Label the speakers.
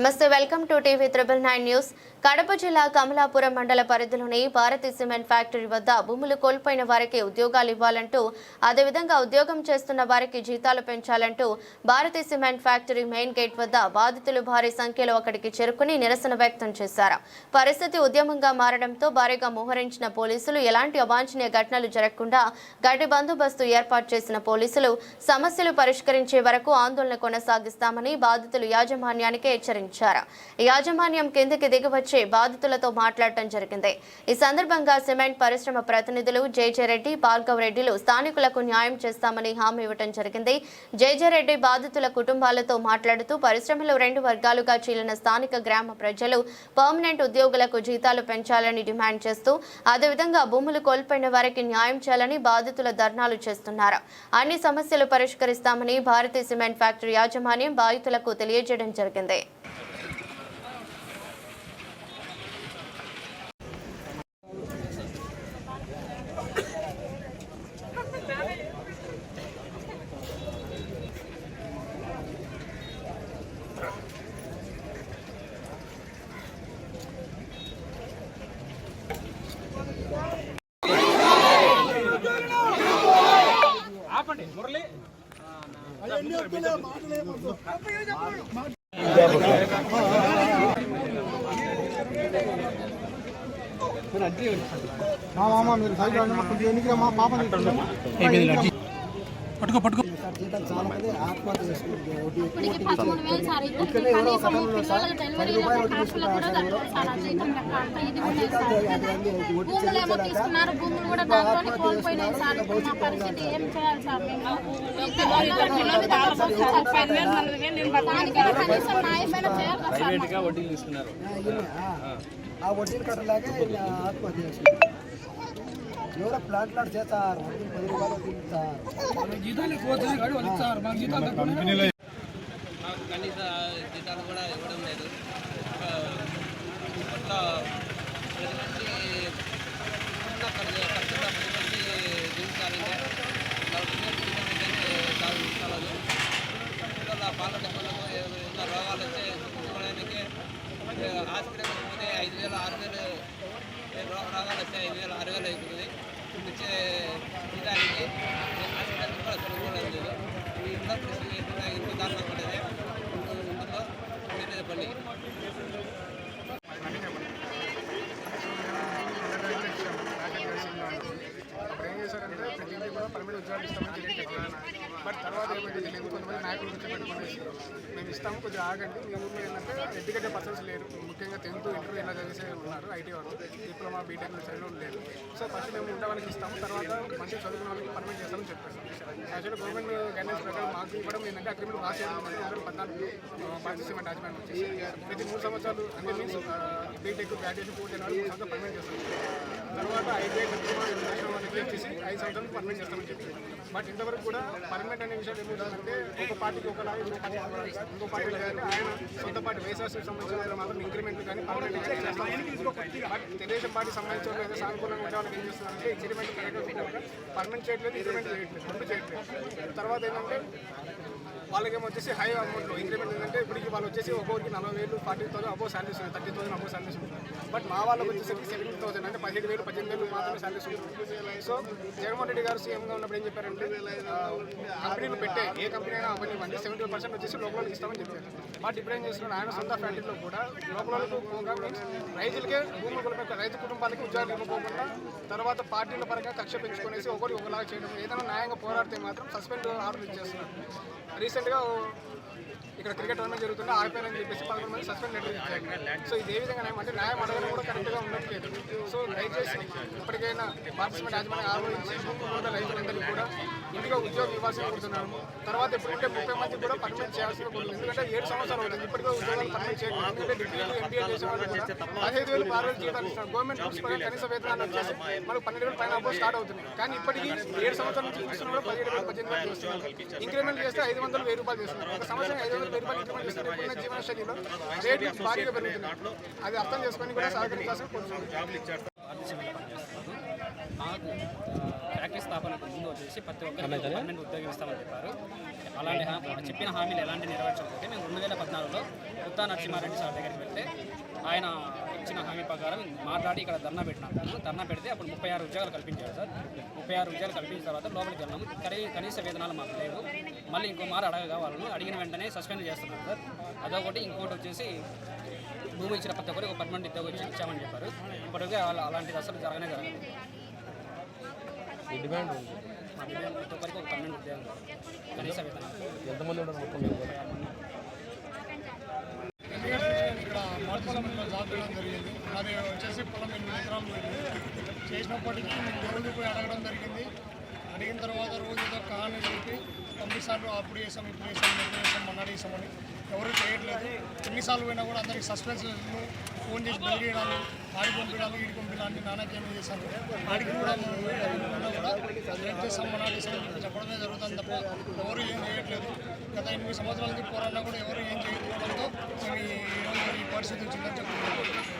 Speaker 1: నమస్తే welcome to TV triple nine news. Kadapa జిల్లా కమలాపురం మండల పరిధిలోని భారతి సిమెంట్ ఫ్యాక్టరీ వద్ద భూములు కోల్పోయిన వారికి ఉద్యోగాలు ఇవ్వాలంటూ అదేవిధంగా ఉద్యోగం చేస్తున్న వారికి జీతాలు పెంచాలంటూ Bharathi cement factory main gate వద్ద బాధితులు భారీ సంఖ్యలో అక్కడికి చేరుకుని నిరసన వ్యక్తం చేశారు. పరిస్థితి ఉద్యమంగా మారడంతో భారీగా మోహరించిన పోలీసులు ఎలాంటి అవాంఛనీయ ఘటనలు జరగకుండా గడ్డి బందోబస్తు ఏర్పాటు చేసిన పోలీసులు సమస్యలు పరిష్కరించే వరకు ఆందోళన కొనసాగిస్తామని బాధితులు యాజమాన్యానికి హెచ్చరించారు. యాజమాన్యం కిందకి దిగివచ్చి బాధితులతో మాట్లాడటం జరిగింది. ఈ సందర్భంగా సిమెంట్ పరిశ్రమ ప్రతినిధులు జేజేరెడ్డి భార్గవ్ రెడ్డిలు స్థానికులకు న్యాయం చేస్తామని హామీ ఇవ్వడం జరిగింది. జేజేరెడ్డి బాధితుల కుటుంబాలతో మాట్లాడుతూ పరిశ్రమలో రెండు వర్గాలుగా చీలిన స్థానిక గ్రామ ప్రజలు పర్మనెంట్ ఉద్యోగులకు జీతాలు పెంచాలని డిమాండ్ చేస్తూ అదేవిధంగా భూములు కోల్పోయిన వారికి న్యాయం చేయాలని బాధితుల ధర్నాలు చేస్తున్నారు. అన్ని సమస్యలు పరిష్కరిస్తామని భారతీయ సిమెంట్ ఫ్యాక్టరీ యాజమాన్యం బాధితులకు తెలియజేయడం జరిగింది.
Speaker 2: ఆపండి మురళి పట్టుకో పట్టుకో.
Speaker 3: ఆత్మహత్య చేసుకుంటారు
Speaker 4: ఆ జీతం.
Speaker 3: ఆ వడ్డీలు కట్టలేక ఆత్మహత్య చేసుకుంటారు ఎవరో ప్లాంట్ లాంటి చేస్తారు. పది రూపాయలు వడ్డీలు ఇస్తారు.
Speaker 5: మాకు కనీస జీతాలు కూడా ఇవ్వడం లేదు. ఇప్పట్లో ప్రతి ఖర్చు ఖర్చున్న ప్రతి జీవితాలంటే చాలు చాలదు పిల్లల పాల డబ్బులకు ఉన్న రోగాలు వచ్చే చూసుకోవడానికి హాస్పిటల్కి పోతే ఐదు వేలు ఆరు వేలు రో- రోగాలు వస్తే ఐదు వేలు ఆరు వేలు అవుతుంది వచ్చే జీతానికి హాస్పిటల్ కూడా సరిపోవడం లేదు ఈ ఉన్న పరిస్థితి ఎంత ఎంత దారుణంగా ఉంటుంది ఉంటుందో తెలియదు పని
Speaker 6: అప్పుడు ఏం చేశారంటే ప్రతి ఇంటికి కూడా పర్మిట్ ఉద్యోగాలు ఇస్తామని చెప్పి బట్ తర్వాత ఏమైంది? మేము కొంతమంది నాయకులు కూర్చోబెట్టుకునేసి మేము ఇస్తాము కొద్దిగా ఆగండి. మీ ఊళ్ళో ఏంటంటే ఎడ్యుకేటెడ్ పర్సన్స్ లేరు. ముఖ్యంగా టెన్త్ ఇంటర్ ఇలా చదివేసే ఉన్నారు ఐటీ వాళ్ళు డిప్లొమా బీటెక్ చదివిన లేరు. సో ఫస్ట్ మేము ఉండే వాళ్ళకి ఇస్తాము. తర్వాత మంచి చదువుకున్న వాళ్ళకి పర్మిట్ చేస్తామని చెప్పారు. యాక్చువల్లీ గవర్నమెంట్ గైడెన్స్ ప్రకారం మాకు ఇవ్వడం ఏంటంటే అగ్రిమెంట్ రాసి రెండు వేల పద్నాలుగు పార్టిసిపెంట్ అటాచ్మెంట్ వచ్చి వచ్చేసి ప్రతి మూడు సంవత్సరాలు అంటే మీన్స్ బీటెక్ గ్రాడ్యుయేషన్ పూర్తి అయిన వాళ్ళు మూడు సంవత్సరాలు పర్మిట్ చేస్తాం తర్వాత ఐటీఐ డిప్లొమా నేషనల్ వాళ్ళకి వచ్చేసి ఐదు సంవత్సరాలు పర్మిట్ చేస్తామని చెప్పారు. బట్ ఇంతవరకు కూడా పర్మిట్ అనే విషయం ఏమవుతుందంటే ఒక పార్టీకి ఒకలాగా ఇంకో ఒకలాగా ఇంకో పార్టీ ఆయన సొంత పార్టీ వేసాల్సి సంబంధించిన మాత్రం ఇంక్రిమెంట్ కానీ పర్మనెంట్ కానీ చేస్తాం బట్ తెలుగుదేశం పార్టీ సంబంధించిన ఏదో సానుకూలంగా ఉండే వాళ్ళకి ఏం చేస్తున్నారంటే ఇంక్రిమెంట్ కరెక్ట్గా పర్మనెంట్ చేయట్లేదు ఇంక్రిమెంట్ చేయట్లేదు. రెండు చేయట్లేదు. తర్వాత ఏంటంటే వాళ్ళకేమో వచ్చేసి హై అమౌంట్లో ఇంక్రిమెంట్ ఏంటంటే ఇప్పటికి వాళ్ళు వచ్చేసి ఒక్కొక్కరికి నలభై వేలు forty thousand above salaries thirty thousand above salaries but మా వాళ్ళకి వచ్చేసరికి సెవెంటీ థౌసండ్ అంటే పదిహేడు వేలు పద్దెనిమిది వేలు మాత్రమే శాలరీస్ ఉంటుంది సో జగన్మోహన్ రెడ్డి గారు సీఎంగా ఉన్నప్పుడు ఏం చెప్పారంటే కంపెనీలు పెట్టే ఏ కంపెనీ అయినా అవ్వనివ్వండి సెవెంటీ పర్సెంట్ వచ్చేసి లోపల ఇస్తామని చెప్పారు. బట్ ఇప్పుడు ఏం చేస్తున్నారు ఆయన సొంత ఫ్యాక్టరీలో కూడా లోపల రైతులకే భూములు కొలిపే రైతు కుటుంబాలకి ఉద్యోగాలు ఇవ్వకోకుండా తర్వాత పార్టీల పరంగా కక్ష పెంచుకునేసి ఒకరికి ఒకలాగా చేయడం ఏదైనా న్యాయంగా పోరాడితే మాత్రం సస్పెండ్ ఆర్డర్ ఇచ్చేస్తున్నారు. రీసెంట్గా ఇక్కడ క్రికెట్ టోర్నమెంట్ జరుగుతుంటే ఆగిపోయారని చెప్పేసి పదకొండు మంది సస్పెండ్ లెటర్ ఇచ్చారు. సో ఇది ఏ విధంగా న్యాయం అంటే న్యాయం అడగడం కూడా కరెక్ట్గా ఉండట్లేదు. సో దయచేసి ఇప్పటికైనా పార్టిసిపెంట్ యాజమాన్యం ఆలోచించి ఉన్న రైతులందరికీ కూడా ఇంటిగా ఉద్యోగం ఇవ్వాల్సి కోరుతున్నాము తర్వాత ఇప్పుడుంటే ముప్పై మంది కూడా పర్మిట్ చేయాల్సి కోరుతుంది ఎందుకంటే ఏడు సంవత్సరాలు అవుతుంది. ఇప్పటికే ఉద్యోగాలు పర్మిట్ చేయడం ఎందుకంటే డిగ్రీలు ఎంబీఏ చేసే వాళ్ళు కూడా పదిహేను వేలు ఆరు వేలు జీతాలు ఇస్తున్నారు గవర్నమెంట్ రూల్స్ ప్రకారం కనీస వేతనాలు వచ్చేసి మనకు పన్నెండు వేలు పైన అబ్బో స్టార్ట్ అవుతుంది కానీ ఇప్పటికీ ఏడు సంవత్సరాల నుంచి చూస్తున్నా కూడా పదిహేడు వేలు పద్దెనిమిది వేలు చేస్తున్నారు. ఇంక్రిమెంట్ చేస్తే ఐదు వందలు వెయ్యి రూపాయలు చేస్తున్నారు. ఒక సంవత్సరం ఐదు వందలు వెయ్యి రూపాయలు ఇంక్రిమెంట్ చేస్తే రేపున్న జీవన శైలిలో రేట్లు భారీగా పెరుగుతున్నాయి అది అర్థం చేసుకొని కూడా సహకరించాల్సిన కోరుతున్నాను
Speaker 2: మాకు ఫ్యాక్టరీ స్థాపనకు ముందు వచ్చేసి ప్రతి ఒక్కరికి గవర్నమెంట్ ఉద్యోగం ఇస్తామని చెప్పారు. అలాంటి చెప్పిన హామీలు ఎలాంటి నెరవేర్చకపోతే మేము రెండు వేల పద్నాలుగులో కొత్త నరసింహారెడ్డి సార్ దగ్గరికి వెళ్తే ఆయన ఇచ్చిన హామీ ప్రకారం మాట్లాడి ఇక్కడ ధర్నా పెట్టినాము. ధర్నా పెడితే అప్పుడు ముప్పై ఆరు ఉద్యోగాలు కల్పించారు సార్. ముప్పై ఆరు ఉద్యోగాలు కల్పించిన తర్వాత లోపలికి వెళ్ళాము. కనీ కనీస వేతనాలు మాకు లేవు. మళ్ళీ ఇంకో మారు అడగగా వాళ్ళను అడిగిన వెంటనే సస్పెండ్ చేస్తున్నారు సార్. అదొకటి. ఇంకోటి వచ్చేసి భూమి ఇచ్చిన ప్రతి ఒక్కరికి ఒక పర్మనెంట్ ఉద్యోగం ఇచ్చి ఇచ్చామని చెప్పారు. ఇప్పటికే అలా అలాంటిది అసలు జరగనే జరగలేదు.
Speaker 7: డిమాండ్ ఉంది.
Speaker 2: ప్రతి ఒక్కరికి ఒక పర్మనెంట్ ఉద్యోగం. కనీస వేతనాలు.
Speaker 7: ఎంతమంది
Speaker 8: ఇక్కడ జాబ్ చేయడం జరిగింది. అది వచ్చేసి పొలం ఎనిమిది ఎకరాలు. చేసినప్పటికీ మేము పోయి అడగడం జరిగింది. అడిగిన తర్వాత రోజు ఏదో కాని చెప్పి తొమ్మిదిసార్లు అప్పుడు చేసాం ఇప్పుడు చేసాం ఎప్పుడు చేసాం మొన్నటి చేసామని ఎవరు చేయట్లేదు. ఎన్నిసార్లు పోయినా కూడా అందరికి సస్పెన్స్ ఫోన్ చేసి బయలుదేరాలి ఆడి పంపించాలి ఈడి పంపించాలని నాన్నకేమో చేశాను ఆడికి కూడా కూడా ఏం చేస్తాం మొన్నటి చెప్పడమే జరుగుతుంది తప్ప ఎవరు ఏం చేయట్లేదు. గత ఎనిమిది సంవత్సరాల నుంచి పోరాడినా కూడా ఎవరు ఏం చేయకపోవడంతో మేము ఈ ఈ పరిస్థితి వచ్చిందని చెప్తున్నాం